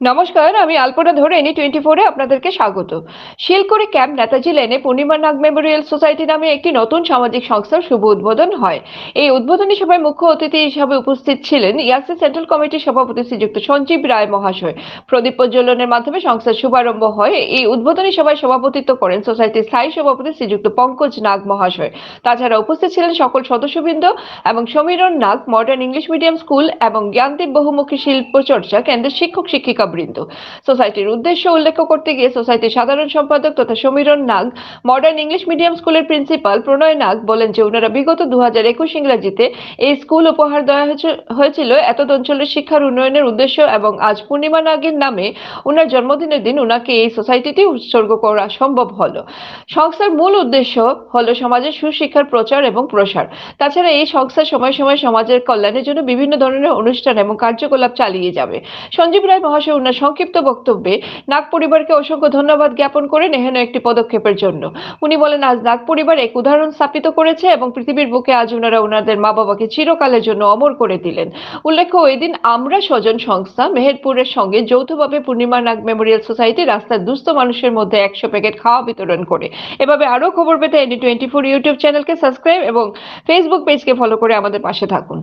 নমস্কার, আমি আলপনা ধরে এনি টোয়েন্টি ফোরে আপনাদেরকে স্বাগত। শিলকড়ি ক্যাম্প নেতাজি লেনে পূর্ণিমা নাগ মেমোরিয়াল সোসাইটি নামে একটি নতুন সামাজিক সংস্থার শুভ উদ্বোধন হয়। এই উদ্বোধনী সভায় মুখ্য অতিথি হিসাবে উপস্থিত ছিলেন ইয়াসি সেন্ট্রাল কমিটির সভাপতি শ্রীযুক্ত সঞ্জীব রায় মহাশয়। প্রদীপ প্রজ্বলনের মাধ্যমে সংস্থার শুভারম্ভ হয়। এই উদ্বোধনী সভায় সভাপতিত্ব করেন সোসাইটির স্থায়ী সভাপতি শ্রীযুক্ত পঙ্কজ নাগ মহাশয়। তাছাড়া উপস্থিত ছিলেন সকল সদস্যবৃন্দ এবং Samiran Nag modern English medium school এবং জ্ঞানদীপ বহুমুখী শিল্প চর্চা কেন্দ্রের শিক্ষক শিক্ষিকা বৃন্দ। সোসাইটির উদ্দেশ্য উল্লেখ করতে গিয়ে সোসাইটির সাধারণ সম্পাদক তথা Samiran Nag modern English medium স্কুলের প্রিন্সিপাল প্রণয় নাগ বলেন যে ওনারা বিগত দু হাজার একুশ ইংরাজিতে এই স্কুল উপহার দেওয়া হয়েছিল এত অঞ্চলের শিক্ষার উন্নয়নের উদ্দেশ্য এবং আজ পূর্ণিমা নাগের নামে ওনার জন্মদিনের দিন ওনাকে এই সোসাইটিতে উৎসর্গ করা সম্ভব হলো। সংস্থার মূল উদ্দেশ্য হলো সমাজের সুশিক্ষার প্রচার এবং প্রসার। তাছাড়া এই সংস্থা সময় সময় সমাজের কল্যাণের জন্য বিভিন্ন ধরনের অনুষ্ঠান এবং কার্যকলাপ চালিয়ে যাবে। সঞ্জীব রায় মহাশয় ওনার সংক্ষিপ্ত বক্তব্যে নাগ পরিবারকে অসংখ্য ধন্যবাদ জ্ঞাপন করেন এহেন একটি পদক্ষেপের জন্য। উনি বলেন, আজ নাগ পরিবার এক উদাহরণ স্থাপিত করেছে এবং পৃথিবীর বুকে আজ ওনারা ওনাদের মা বাবাকে চিরকালের জন্য অমর করে দিলেন। উল্লেখ্য, ওই দিন আমরা স্বজন সংস্থা মেহেরপুরের সঙ্গে যৌথভাবে পূর্ণিমা নাগ মেমোরিয়াল সোসাইটি রাস্তার দুস্থ মানুষের মধ্যে একশো প্যাকেট খাওয়া বিতরণ করে। এভাবে আরও খবর পেতে এনি টোয়েন্টি ফোর ইউটিউব চ্যানেলকে সাবস্ক্রাইব এবং ফেসবুক পেজকে ফলো করে আমাদের পাশে থাকুন।